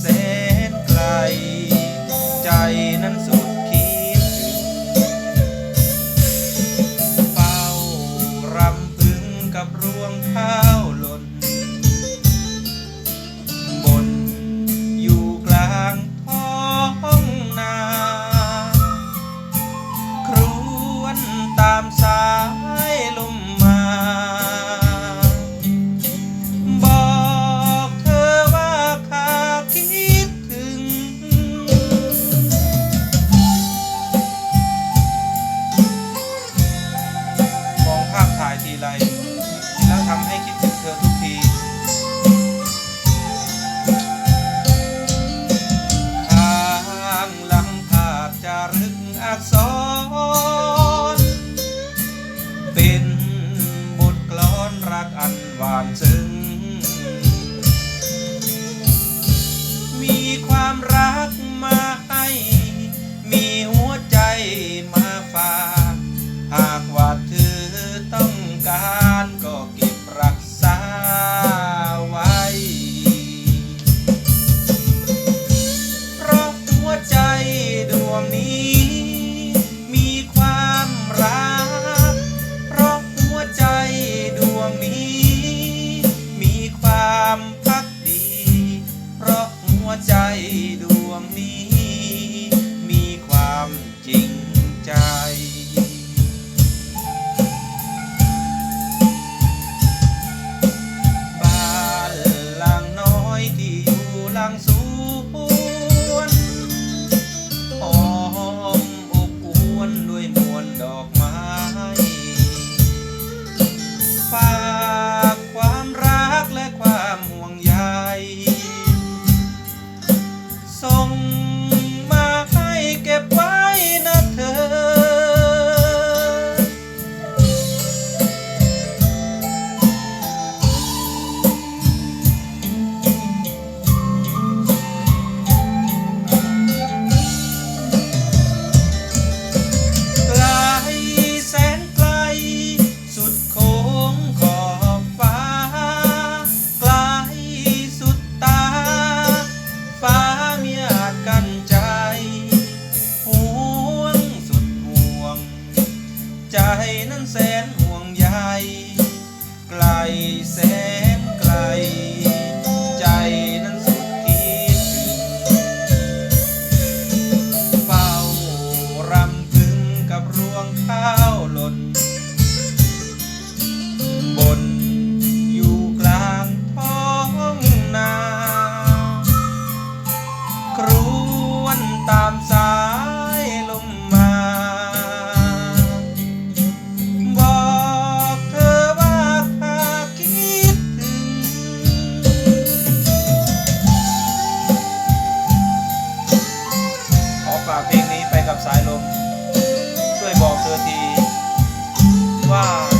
แสนไกล mountain. ใจดวงนี้ มีความจริงใจ กับสายลม ช่วยบอกเธอทีว่า